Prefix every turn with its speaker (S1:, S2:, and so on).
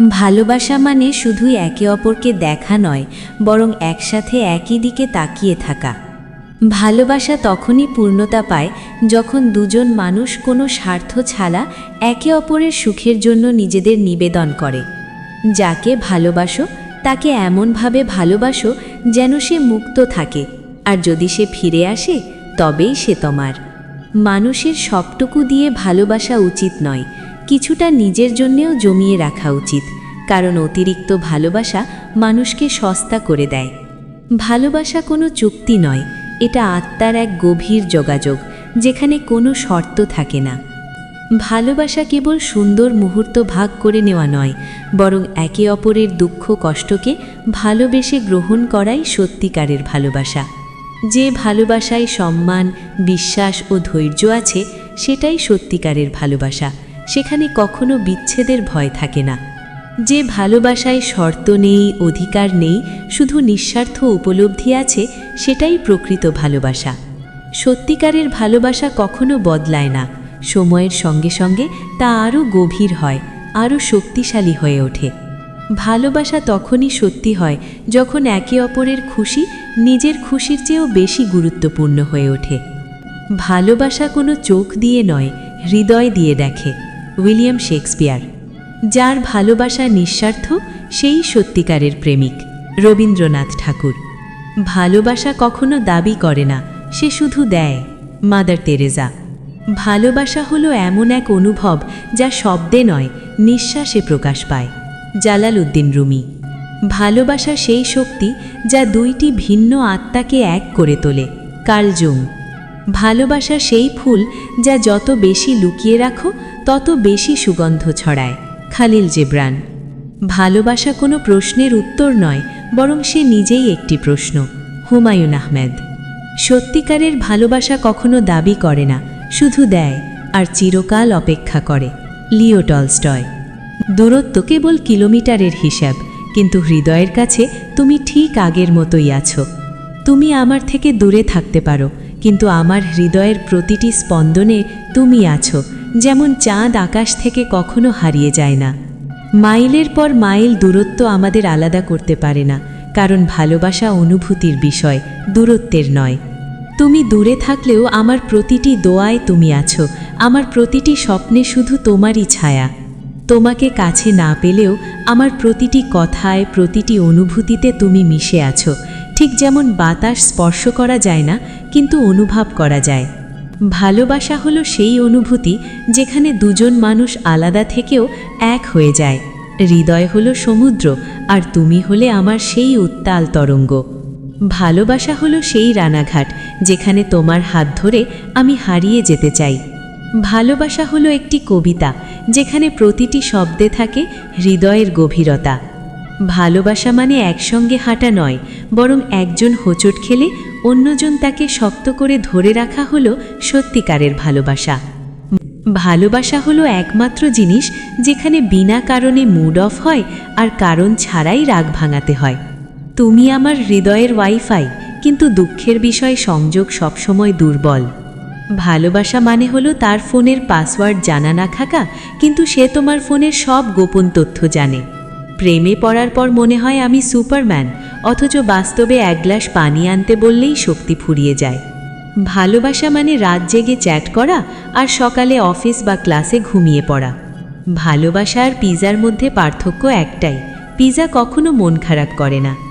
S1: ভালোবাসা মানে শুধুই একে অপরকে দেখা নয়, বরং একসাথে একই দিকে তাকিয়ে থাকা। ভালোবাসা তখনই পূর্ণতা পায় যখন দুজন মানুষ কোনো স্বার্থ ছাড়া একে অপরের সুখের জন্য নিজেদের নিবেদন করে। যাকে ভালোবাসো, তাকে এমনভাবে ভালোবাসো যেন সে মুক্ত থাকে, আর যদি সে ফিরে আসে, তবেই সে তোমার। মানুষের সবটুকু দিয়ে ভালোবাসা উচিত নয় কিছুটা নিজের জন্যেও জমিয়ে রাখা উচিত, কারণ অতিরিক্ত ভালোবাসা মানুষকে সস্তা করে দেয়। ভালোবাসা কোনো চুক্তি নয়, এটা আত্মার এক গভীর যোগাযোগ, যেখানে কোনো শর্ত থাকে না। ভালোবাসা কেবল সুন্দর মুহূর্ত ভাগ করে নেওয়া নয়, বরং একে অপরের দুঃখ কষ্টকে ভালোবেসে গ্রহণ করাই সত্যিকারের ভালোবাসা। যে ভালোবাসায় সম্মান, বিশ্বাস ও ধৈর্য আছে, সেটাই সত্যিকারের ভালোবাসা। সেখানে কখনো বিচ্ছেদের ভয় থাকে না। যে ভালোবাসায় শর্ত নেই, অধিকার নেই, শুধু নিঃস্বার্থ উপলব্ধি আছে, সেটাই প্রকৃত ভালোবাসা। সত্যিকারের ভালোবাসা কখনো বদলায় না। সময়ের সঙ্গে সঙ্গে তা আরও গভীর হয়, আরও শক্তিশালী হয়ে ওঠে। ভালোবাসা তখনই সত্যি হয় যখন একে অপরের খুশি নিজের খুশির চেয়েও বেশি গুরুত্বপূর্ণ হয়ে ওঠে। ভালোবাসা কোনো চোখ দিয়ে নয়, হৃদয় দিয়ে দেখে। উইলিয়াম শেক্সপিয়ার, যার ভালোবাসা নিঃস্বার্থ, সেই সত্যিকারের প্রেমিক, রবীন্দ্রনাথ ঠাকুর। ভালোবাসা কখনো দাবি করে না, সে শুধু দেয়, মাদার তেরেজা ভালোবাসা হলো এমন এক অনুভব যা শব্দে নয়, নিঃশ্বাসে প্রকাশ পায়। জালাল উদ্দিন রুমি ভালোবাসা সেই শক্তি যা দুইটি ভিন্ন আত্মাকে এক করে তোলে। কালজুম ভালোবাসা সেই ফুল যা যত বেশি লুকিয়ে রাখো, তত বেশি সুগন্ধ ছড়ায়। খালিল জেব্রান। ভালোবাসা কোনো প্রশ্নের উত্তর নয়, বরং সে নিজেই একটি প্রশ্ন, হুমায়ুন আহমেদ। সত্যিকারের ভালোবাসা কখনো দাবি করে না, শুধু দেয়, আর চিরকাল অপেক্ষা করে, লিও টলস্টয়। দূরত্ব কেবল কিলোমিটারের হিসাব, কিন্তু হৃদয়ের কাছে তুমি ঠিক আগের মতোই আছো। তুমি আমার থেকে দূরে থাকতে পারো কিন্তু আমার হৃদয়ের প্রতিটি স্পন্দনে তুমি আছো, যেমন চাঁদ আকাশ থেকে কখনো হারিয়ে যায় না। মাইলের পর মাইল দূরত্ব আমাদের আলাদা করতে পারে না, কারণ ভালোবাসা অনুভূতির বিষয়, দূরত্বের নয়। তুমি দূরে থাকলেও আমার প্রতিটি দোয়ায় তুমি আছো, আমার প্রতিটি স্বপ্নে শুধু তোমারই ছায়া। তোমাকে কাছে না পেলেও আমার প্রতিটি কথায়, প্রতিটি অনুভূতিতে তুমি মিশে আছো ঠিক যেমন বাতাস স্পর্শ করা যায় না, কিন্তু অনুভব করা যায়। ভালোবাসা হলো সেই অনুভূতি যেখানে দুজন মানুষ আলাদা থেকেও এক হয়ে যায়। হৃদয় হলো সমুদ্র, আর তুমি হলে আমার সেই উত্তাল তরঙ্গ। ভালোবাসা হলো সেই রানাঘাট, যেখানে তোমার হাত ধরে আমি হারিয়ে যেতে চাই। ভালোবাসা হলো একটি কবিতা, যেখানে প্রতিটি শব্দে থাকে হৃদয়ের গভীরতা। ভালোবাসা মানে একসঙ্গে হাঁটা নয়, বরং একজন হোঁচট খেলে অন্যজন তাকে শক্ত করে ধরে রাখা হলো সত্যিকারের ভালোবাসা। ভালোবাসা হলো একমাত্র জিনিস যেখানে বিনা কারণে মুড অফ হয় আর কারণ ছাড়াই রাগ ভাঙাতে হয়। তুমি আমার হৃদয়ের ওয়াইফাই, কিন্তু দুঃখের বিষয় সংযোগ সবসময় দুর্বল। ভালোবাসা মানে হলো তার ফোনের পাসওয়ার্ড জানা না থাকা, কিন্তু সে তোমার ফোনের সব গোপন তথ্য জানে। প্রেমে পড়ার পর মনে হয় আমি সুপারম্যান, অথচ বাস্তবে এক গ্লাস পানি আনতে বললেই শক্তি ফুরিয়ে যায়। ভালোবাসা মানে রাত জেগে চ্যাট করা আর সকালে অফিস বা ক্লাসে ঘুমিয়ে পড়া। ভালোবাসা আর পিজার মধ্যে পার্থক্য একটাই, পিজা কখনো মন খারাপ করে না।